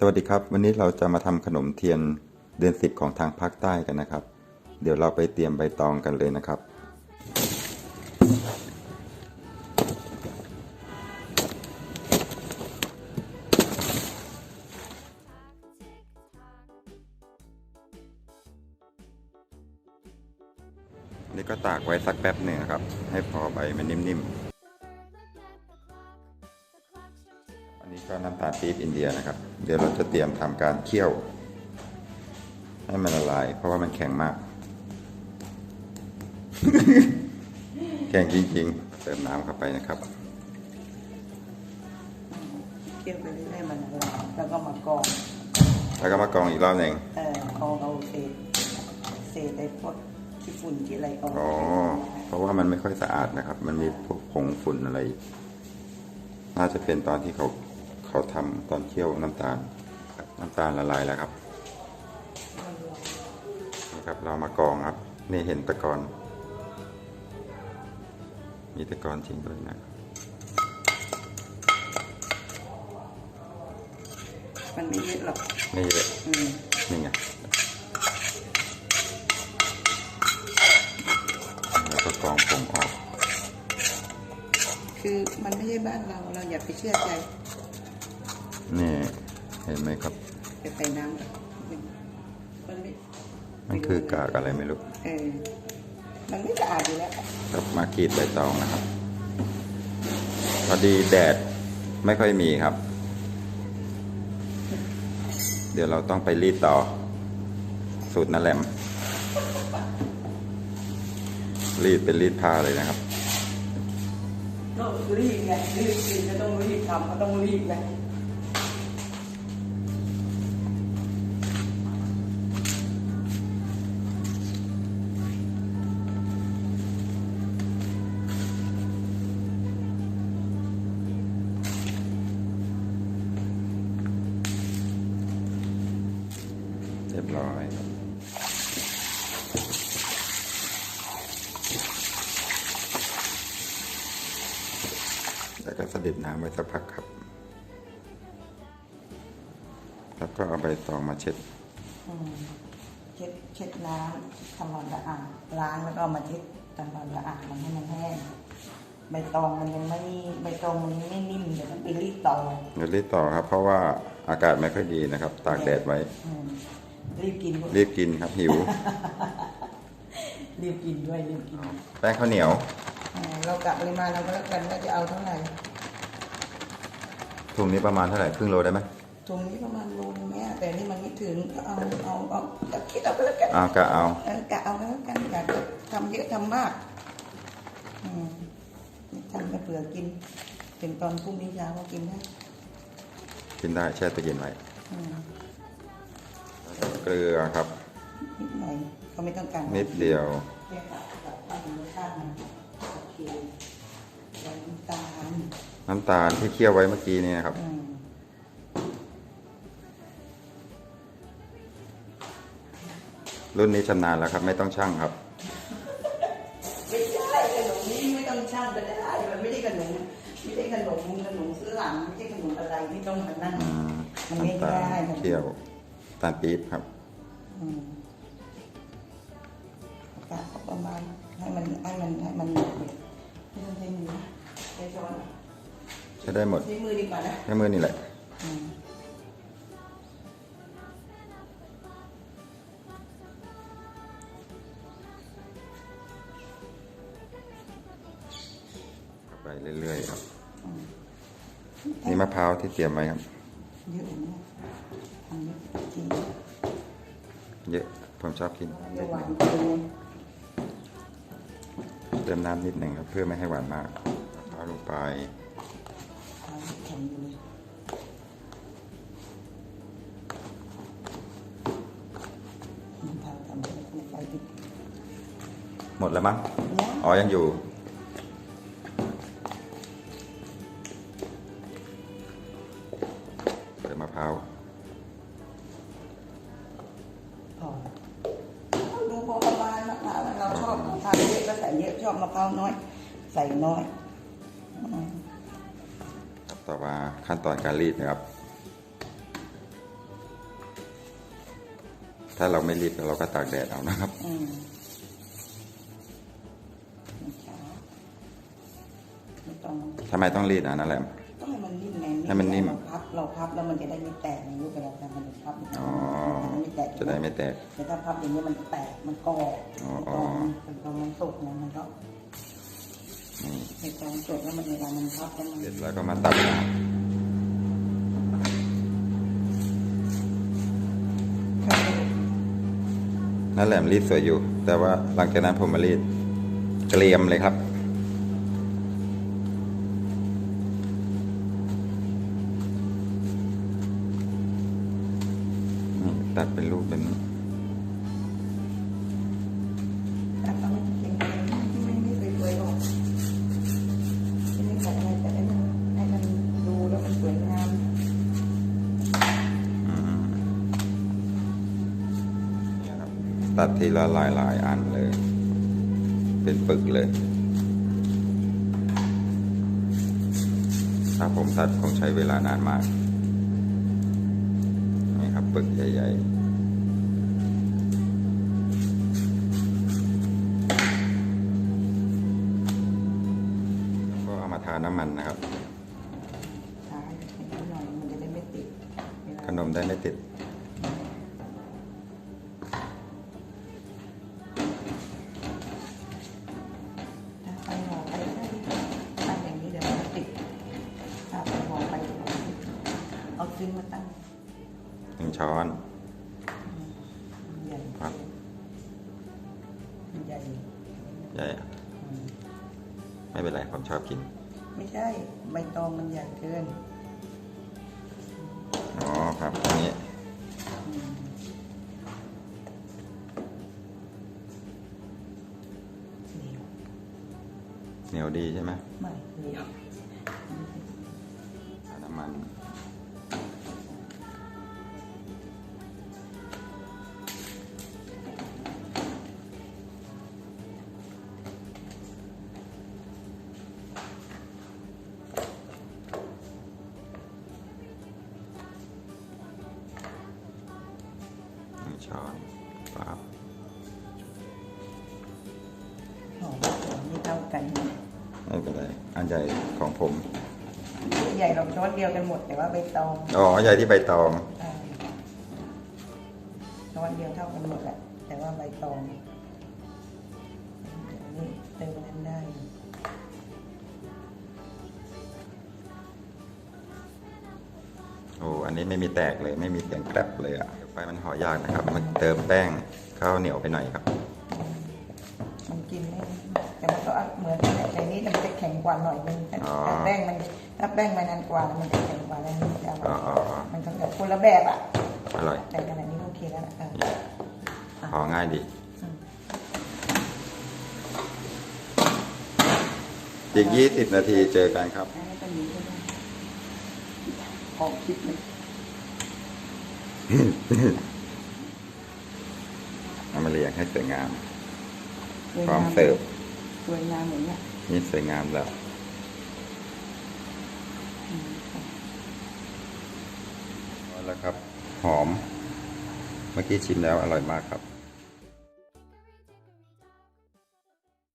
สวัสดีครับ วันนี้เราจะมาทำขนมเทียนเดือนสิบของทางภาคใต้กันนะครับ เดี๋ยวเราไปเตรียมใบตองกันเลยนะครับ นี่ก็ตากไว้สักแป๊บหนึ่งครับ ให้พอใบมันนิ่มๆ นนี้ก็น้ำตาลปี๊บอินเดียนะครับ เดี๋ยวเราจะเตรียมทำการเคี่ยว ให้มันละลาย เพราะว่ามันแข็งมาก แข็งจริงๆ เติมน้ำเข้าไปนะครับเคี่ยวไปเรื่อยๆมันละลายแล้วก็มากรองแล้วก็มากรองอีกรอบหนึ่งเอ่อกรองเอาเศษเศษไอ้พวกที่ฝุ่นที่อะไรออกอ๋อเพราะว่ามันไม่ค่อยสะอาดนะครับ มันมีพวกผงฝุ่นอะไรน่าจะเป็นตอนที่เขา เขาทำตอนเคี่ยวน้ำตาล น้ำตาลละลายแล้วครับนี่ครับเรามากรองครับ นี่เห็นตะกอนมีตะกอนจริงด้วยนะมันไม่เยอะหรอกไม่เยอะอืมนี่ไงแล้วก็กรองผงออก คือมันไม่ใช่บ้านเราเราอย่าไปเชื่อใจ นี่เห็นไหมครับจะใส่น้ำมันไม่มันคือกากอะไรไม่รู้เออมันไม่สะอาดอยู่แล้วครับมากรีดใบตองนะครับ พอดีแดดไม่ค่อยมีครับ เดี๋ยวเราต้องไปรีดต่อ สูตรนั่นแหลมรีดเป็นรีดผ้าเลยนะครับก็รีบไงรีบกินก็ต้องรีบทำก็ต้องรีบไง รียบร้อยแล้วก็สะดิดน้ำไว้สักพักครับ แล้วก็เอาใบตองมาเช็ดอืมเช็ดเช็ดน้ำทำความสะอาดล้างแล้วก็เอามาเช็ดทำความสะอาดมันให้มันแห้งใบตองมันยังไม่ใบตองมันยังไม่นิ่มเดี๋ยวต้องไปรีดต่อเดี๋ยวรีดต่อครับ เพราะว่าอากาศไม่ค่อยดีนะครับ ตากแดดไว้อืม รีบกินด้วยรีบกินครับหิว รีบกินด้วยรีบกินแป้งข้าวเหนียวอ่าเรากะปริมาณเราก็แล้วกันว่าจะเอาเท่าไหร่ถุงนี้ประมาณเท่าไหร่ครึ่งโลได้ไหมตรงนี้ประมาณโลนึงแม่แต่นี่มันไม่ถึงก็เอาเอาเอาเอาคิดเอาไปแล้วกันเอากะเอาเออกะเอาแล้วกันอยากจะทำเยอะทำมากอืมทำจะเผื่อกินถึงตอนพรุ่งนี้เช้าก็กินได้ กินได้แช่ตู้เย็นไว้ อืม เกลือครับ นิดหน่อยเขาไม่ต้องการนิดเดียวแค่ตัดตัดให้มันรสชาติมันโอเคแล้วน้ำตาลน้ำตาลที่เคี่ยวไว้เมื่อกี้นี่นะครับ อืมรุ่นนี้ชำนาญแล้วครับ ไม่ต้องชั่งครับ ไม่ใช่ขนมนี้ไม่ต้องช่างก็ได้มันไม่ใช่ขนมไม่ใช่ขนมขนมซื้อหลังไม่ใช่ขนมอะไรที่ต้องมานั่ง อืมมันไม่น้ำตาได้ลเคี่ยว ตาลปี๊บครับอืมกะเอาประมาณให้มันให้มันให้มันไม่ต้องใช้มือนะใช้ช้อนใช้ได้หมดใช้มือดีกว่านะแค่มือนี่แหละอืมไปเรื่อยๆครับอืมนี่มะพร้าวที่เตรียมไว้ครับเยอะนะทำเยอะจริง เยอะ ผมชอบกินเดี๋ยวหวานเกินเติมน้ำนิดหนึ่งครับเพื่อไม่ให้หวานมากมะพร้าวลงไปเอาแข็งอยู่เลยมันทำทำให้ไฟติดหมดแล้วมั้ง เนี่ยอ๋อ ยังอยู่ เติมมะพร้าว อบมะพร้าวน้อย ใส่น้อยต่อมาขั้นตอนการรีดนะครับ ถ้าเราไม่รีดเราก็ตากแดดเอานะครับทำไมต้องรีดอะนั่นแหละให้มันนิ่ม เราพับเราพับแล้วมันจะได้ไม่แตกในรูปแบบการมันพับอ๋อมันไม่แตกจะได้ไม่แตกแต่ถ้าพับอย่างนี้มันแตกมันกรอบอ๋อมันกรอบมันกรอบมันสุกเนี่ยมันก็นี่ในตอนสุกแล้วมันเวลามันพับแล้วมันเสร็จแล้วก็มาตัดนั่นแหละรีดสวยอยู่ แต่ว่าหลังจากนั้นผมมารีดเกลียมเลยครับ นี่ตัดเป็นรูปเป็น ถ้าเขาไม่เก่งๆที่ไม่ไม่สวยๆหรอกที่ไม่ใส่อะไรแต่ให้มันให้มันดูแล้วมันสวยงามอืมเนี่ยครับตัดทีละหลายหลายๆอันเลย เป็นปึกเลย ถ้าผมตัดคงใช้เวลานานมาก นี่ครับปึกใหญ่ ๆ ก็เอามาทาน้ำมันนะครับใช้นิดหน่อยมันจะได้ไม่ติดเวลาขนมได้ไม่ติดถ้าไปห่อไปได้ตั้งอย่างนี้เดี๋ยวมันติดถ้าไปห่อไปเอาซึ้งมาตั้งหนึ่งช้อนใหญ่ครับใหญ่ ใหญ่อะไม่เป็นไรผมชอบกิน ไม่ใช่ ใบตองมันใหญ่เกิน อ๋อครับอันนี้อืมเหนียวเหนียวดีใช่ไหมไม่เหนียวทาน้ำมัน ช้อนปั๊บหอมไม่เท่ากัน ไม่เป็นไร อันใหญ่ของผม ใหญ่เราช้อนเดียวกันหมดแต่ว่าใบตอง อ๋อ ใหญ่ที่ใบตองเออช้อนเดียวเท่า อ้อันนี้ไม่มีแตกเลยไม่มีเสียงแกรบเลยอะไฟมันห่อยากนะครับ มันเติมแป้งข้าวเหนียวไปหน่อยครับมันกินได้แต่มันก็เหมือนกันแหละแต่นี้มันจะแข็งกว่าหน่อยนึงแต่อ๋อแต่แป้งมันถ้าแป้งมันนานกว่ามันจะแข็งกว่าแล้วมันจะอร่อ๋ออยอ๋ออ๋อมันก็แบบคนละแบบอะอร่อยแต่ขนาดนี้โอเคแล้วนะเออห่อง่ายดีอีกยี่สิบนาทีเจอกันครับอันนี้ก็มีก็ได้ออกคลิปเลย เอามาเรียงให้สวยงามสวยพร้อมงามเสิร์ฟสวยงามอย่างเนี้ยนี่สวยงามแล้วอืมเอาละครับ หอม เมื่อกี้ชิมแล้วอร่อยมากครับ